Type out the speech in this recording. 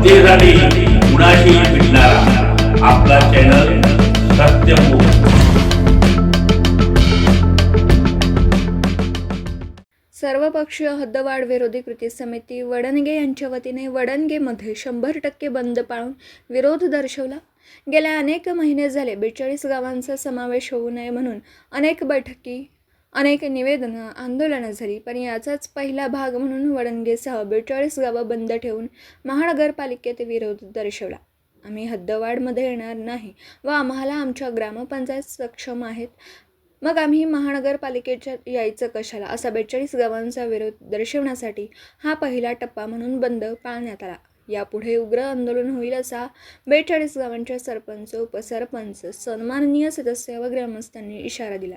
जनतेसाठी कुणाशी भेटणारा आपला चॅनल सत्यमुख सर्वपक्षीय हद्दवाढ विरोधी कृती समिती वडणगे यांच्या वतीने वडणगेमध्ये शंभर टक्के बंद पाळून विरोध दर्शवला. गेल्या अनेक महिने झाले बेचाळीस गावांचा समावेश होऊ नये म्हणून अनेक बैठकी अनेक निवेदनं आंदोलनं झाली पण याचाच पहिला भाग म्हणून वडणगेसह बेचाळीस गावं बंद ठेवून महानगरपालिकेत विरोध दर्शवला. आम्ही हद्दवाढमध्ये येणार नाही व आम्हाला आमच्या ग्रामपंचायत सक्षम आहेत. मग आम्ही महानगरपालिकेच्या यायचं कशाला? असा बेचाळीस गावांचा विरोध दर्शवण्यासाठी हा पहिला टप्पा म्हणून बंद पाळण्यात आला. यापुढे उग्र आंदोलन होईल असा बेचाळीस गावांच्या सरपंच उपसरपंच सन्माननीय सदस्य व ग्रामस्थांनी इशारा दिला.